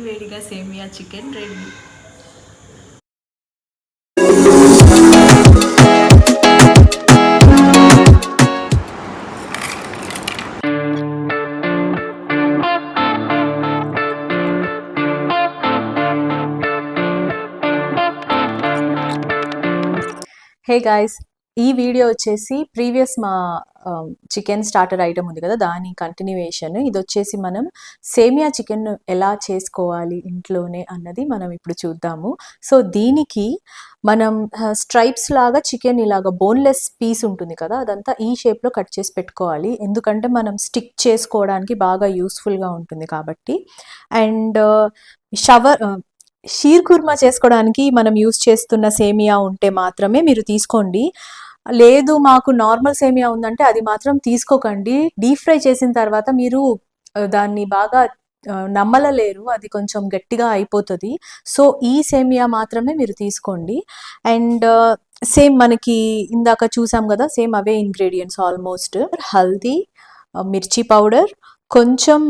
వేడిగా semiya chicken ready hey guys ఈ video వచ్చేసి ప్రీవియస్ మా చికెన్ స్టార్టర్ ఐటమ్ ఉంది కదా దాని కంటిన్యూయేషన్ ఇది వచ్చేసి మనం సేమియా చికెన్ ఎలా చేసుకోవాలి ఇంట్లోనే అన్నది మనం ఇప్పుడు చూద్దాము. సో దీనికి మనం స్ట్రైప్స్ లాగా చికెన్ ఇలాగా బోన్లెస్ పీస్ ఉంటుంది కదా అదంతా ఈ షేప్లో కట్ చేసి పెట్టుకోవాలి. ఎందుకంటే మనం స్టిక్ చేసుకోవడానికి బాగా యూస్ఫుల్గా ఉంటుంది కాబట్టి. అండ్ షవర్ షీర్ కుర్మా చేసుకోవడానికి మనం యూస్ చేస్తున్న సేమియా ఉంటే మాత్రమే మీరు తీసుకోండి. లేదు మాకు నార్మల్ సేమియా ఉందంటే అది మాత్రం తీసుకోకండి. డీప్ ఫ్రై చేసిన తర్వాత మీరు దాన్ని బాగా నమ్మలలేరు అది కొంచెం గట్టిగా అయిపోతుంది. సో ఈ సేమియా మాత్రమే మీరు తీసుకోండి. అండ్ సేమ్ మనకి ఇందాక చూసాం కదా సేమ్ అవే ingredients almost. Haldi mirchi powder కొంచెం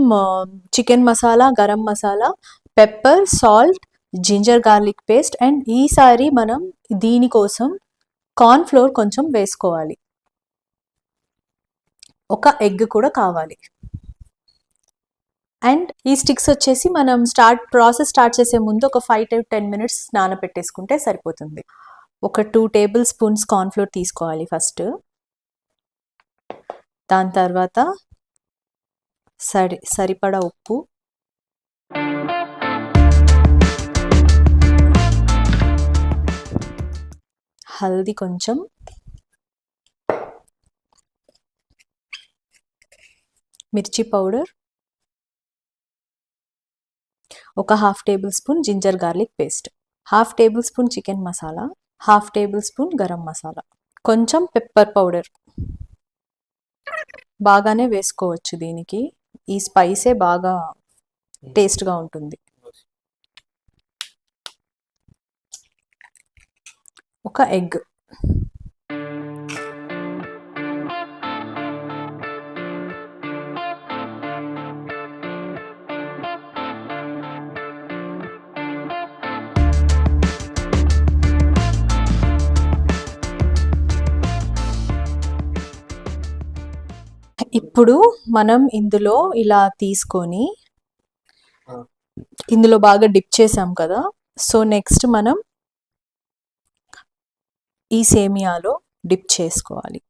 chicken masala garam masala pepper salt ginger garlic paste and ఈసారి మనం దీనికోసం కార్న్ ఫ్లోర్ కొంచెం వేసుకోవాలి. ఒక ఎగ్ కూడా కావాలి. అండ్ ఈ స్టిక్స్ వచ్చేసి మనం స్టార్ట్ ప్రాసెస్ స్టార్ట్ చేసే ముందు ఒక ఫైవ్ టు టెన్ మినిట్స్ నానబెట్టేసుకుంటే సరిపోతుంది. ఒక టూ టేబుల్ స్పూన్స్ కార్న్ఫ్లోర్ తీసుకోవాలి ఫస్ట్. దాని తర్వాత సరి సరిపడా ఉప్పు. హల్దీ కొంచెం. మిర్చి పౌడర్. ఒక half tablespoon ginger garlic paste. Half tablespoon chicken masala. Half tablespoon garam masala. కొంచెం పెప్పర్ పౌడర్. బాగానే వేసుకోవచ్చు దీనికి. ఈ స్పైసే బాగా టేస్ట్గా ఉంటుంది. ఒక ఎగ్. ఇప్పుడు మనం ఇందులో ఇలా తీసుకొని ఇందులో బాగా డిప్ చేసాం కదా. సో నెక్స్ట్ మనం ఈ సేమియాలో డిప్ చేసుకోవాలి.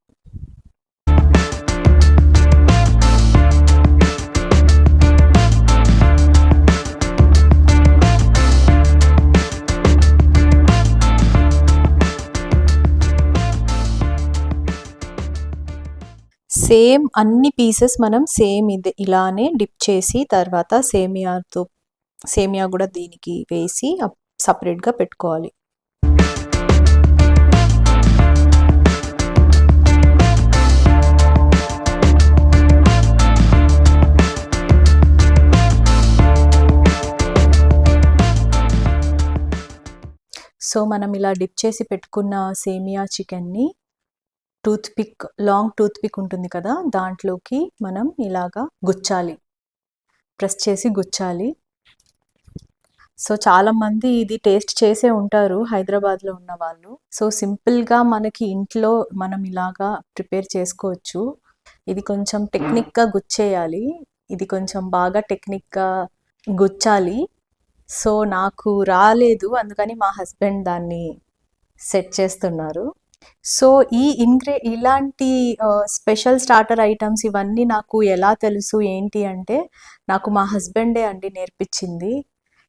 సేమ్ అన్ని పీసెస్ మనం సేమ్ ఇది ఇలానే డిప్ చేసి తర్వాత సేమియాతో సేమియా కూడా దీనికి వేసి సపరేట్గా పెట్టుకోవాలి. సో మనం ఇలా డిప్ చేసి పెట్టుకున్న సేమియా చికెన్ని toothpick long toothpick ఉంటుంది కదా దాంట్లోకి మనం ఇలాగా గుచ్చాలి. ప్రెస్ చేసి గుచ్చాలి. సో చాలామంది ఇది టేస్ట్ చేసే ఉంటారు హైదరాబాద్లో ఉన్న వాళ్ళు. సో సింపుల్గా మనకి ఇంట్లో మనం ఇలాగా ప్రిపేర్ చేసుకోవచ్చు. ఇది కొంచెం టెక్నిక్గా గుచ్చేయాలి. ఇది కొంచెం బాగా టెక్నిక్గా గుచ్చాలి. సో నాకు రాలేదు. అందుకని మా హస్బెండ్ దాన్ని సెట్ చేస్తున్నారు. సో ఈ ఇంగ్రే ఇలాంటి స్పెషల్ స్టార్టర్ ఐటమ్స్ ఇవన్నీ నాకు ఎలా తెలుసు ఏంటి అంటే నాకు మా హస్బెండే అండి నేర్పించింది.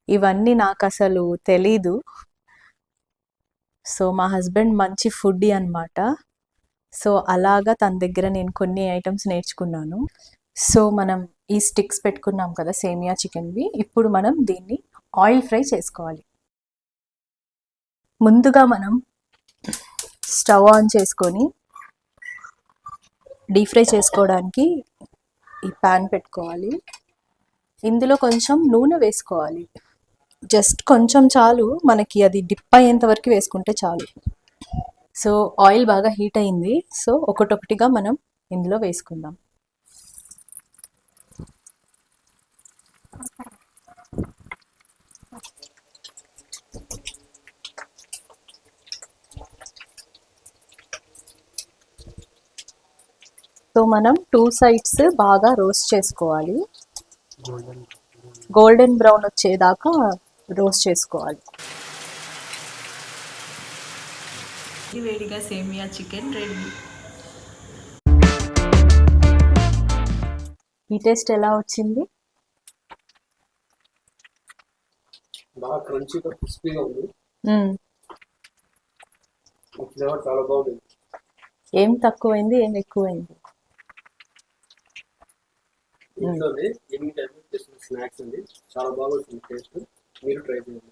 ఇవన్నీ నాకు అసలు తెలీదు. సో మా హస్బెండ్ మంచి ఫుడ్ అనమాట సో అలాగా తన దగ్గర నేను కొన్ని ఐటమ్స్ నేర్చుకున్నాను. సో మనం ఈ స్టిక్స్ పెట్టుకున్నాం కదా సేమియా చికెన్వి. ఇప్పుడు మనం దీన్ని ఆయిల్ ఫ్రై చేసుకోవాలి. ముందుగా మనం స్టవ్ ఆన్ చేసుకొని డీప్ ఫ్రై చేసుకోవడానికి ఈ ప్యాన్ పెట్టుకోవాలి. ఇందులో కొంచెం నూనె వేసుకోవాలి. జస్ట్ కొంచెం చాలు మనకి అది డిప్ అయ్యేంత వరకు వేసుకుంటే చాలు. సో ఆయిల్ బాగా హీట్ అయింది. సో ఒకటొకటిగా మనం ఇందులో వేసుకుందాం. సో మనం టూ సైడ్స్ బాగా రోస్ట్ చేసుకోవాలి. గోల్డెన్ బ్రౌన్ వచ్చేదాకా రోస్ట్ చేసుకోవాలి. వేడిగా సేమియా చికెన్ రెడీ. ఈ టేస్ట్ ఎలా వచ్చింది? బాగా క్రంచీగా క్రిస్పీగా ఉంది. ఫ్లేవర్ చాలా బాగుంది. ఏం తక్కువైంది ఏం ఎక్కువైంది? ఇంట్లోనే చేసిన స్నాక్స్ అండి. చాలా బాగా వచ్చింది టేస్ట్. మీరు ట్రై చేయండి.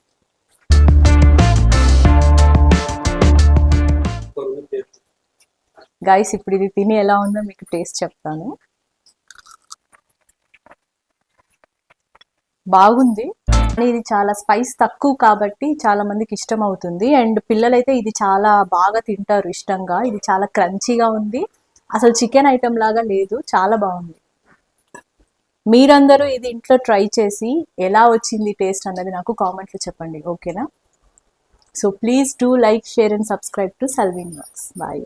గైస్ ఇప్పుడు ఇది తిని ఎలా ఉందో మీకు టేస్ట్ చెప్తాను. బాగుంది. కానీ ఇది చాలా స్పైస్ తక్కువ కాబట్టి చాలా మందికి ఇష్టం అవుతుంది. అండ్ పిల్లలైతే ఇది చాలా బాగా తింటారు ఇష్టంగా. ఇది చాలా క్రంచీగా ఉంది. అసలు చికెన్ ఐటెం లాగా లేదు. చాలా బాగుంది. మీరందరూ ఇది ఇంట్లో ట్రై చేసి ఎలా వచ్చింది టేస్ట్ అన్నది నాకు కామెంట్లో చెప్పండి ఓకేనా? So please do like share and subscribe to Salvin works. Bye.